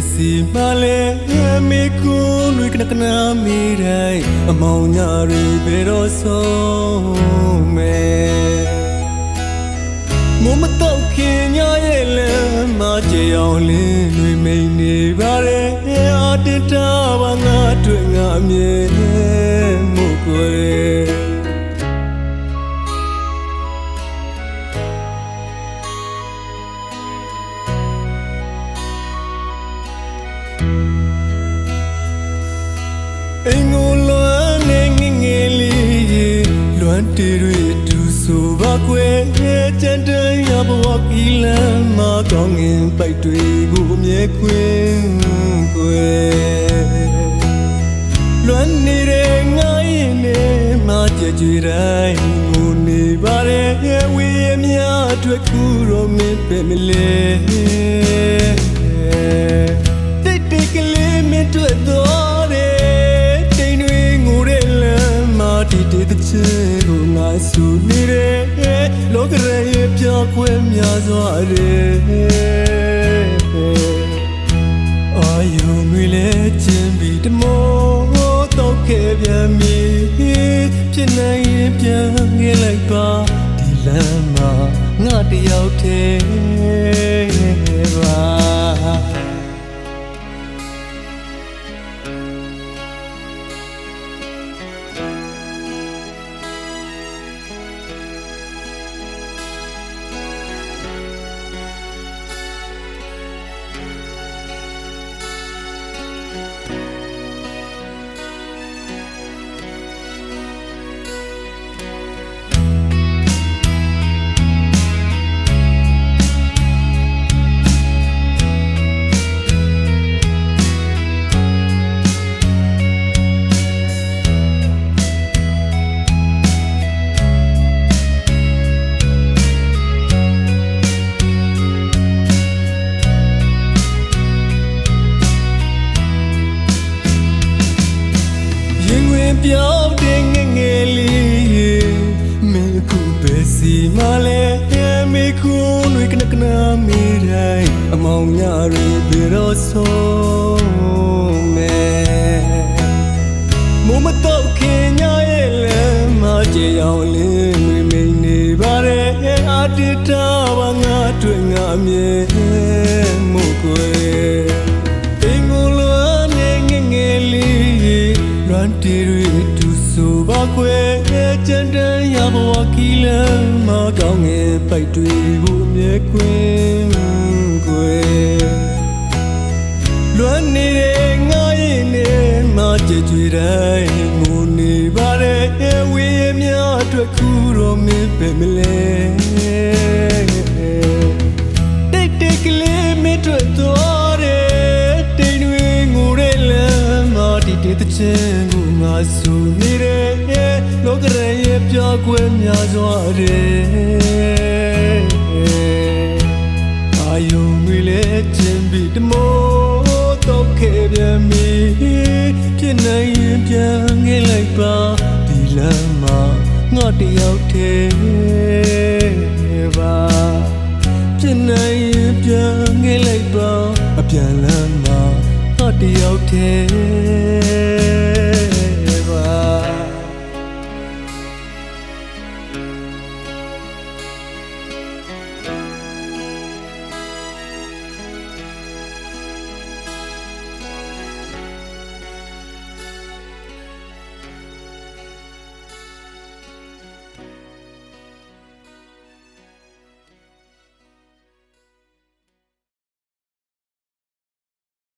ဘယ်စီမလဲမေကွန်းတွေကနကနာမိတိုင်းအမောင်ညာတွေဘယ်တော့ဆုံးမဲမမတော့ခင်ညာရဲ့လမ်းမကြေအောင်လင်းတွေမိန်နေပါရဲ့အတတဘာငါတွေ့ငါအမြဲမှု လွမ်းတေတွေတူဆိုပါကွယ်ကြံတန်းရဘဝကီလမ်းမကောင်းငင်ပိုက်တွေကိုအမြဲခွင်ကွယ်လွမ်းနေတဲ့ငါရင်နဲ့မကြကြွေတိုင်းငိုနေပါရဲ့ဝေးရမြအတွက်ကူတော့မင်းပဲမလဲတိတ်တိတ်ကလေးမင်းတွေ့တော့ ဆူနေတယ်လောကရဲ့ပြောခွဲများစွာတယ်အာယုံတွေလည်းချင်းပြီးတမောတော့ခဲ့ပြန်ပြီဖြစ်နိုင်ရင်ပြန်ခဲ့လိုက်ပါဒီလမ်းမှာငါတယောက်တည်းပါ ပြောင်းတဲ့ငငယ်လေးမင်းခုပဲစီမလဲမေခုတွေကနကနာမိတိုင်းအမောင်ညာတွေဘယ်တော့ဆုံးမဲမမတော့ခင်ညာရဲ့လမ်းမကြေအောင်လင်းတွေမိန်နေပါရဲ့အတ္တတာဘာငါတွေ့ငါမြဲမှု ဘဝကီလမ်းမကောင်းငယ်ပိုက်တွေကိုအမြဲကွင်းကွယ်လွမ်းနေတဲ့ငါရင်နဲ့မကြွကြွတိုင်းငိုနေပါတဲ့ဝေးရမြအတွက်ခုတော့မင်းပဲမလဲတိတ်တိတ်ကလေးမင်းတွေ့တော့တယ်တိမ်တွေငိုတဲ့လမ်းမှာတီတီတချင်ကိုငါဆူနေတယ်လောကရဲ့ပြော ကွယ်များစွာတယ်အာယုံမီလေချင်းပြီးတမိုးတော့ခဲ့ပြန်ပြီဖြစ်နိုင်ရင်ပြန်ခဲ့လိုက်ပါဒီလမ်းမှာငါတယောက်တည်းပါဖြစ်နိုင်ရင်ပြန်ငယ်လိုက်ပါအပြန်လမ်းမှာငါ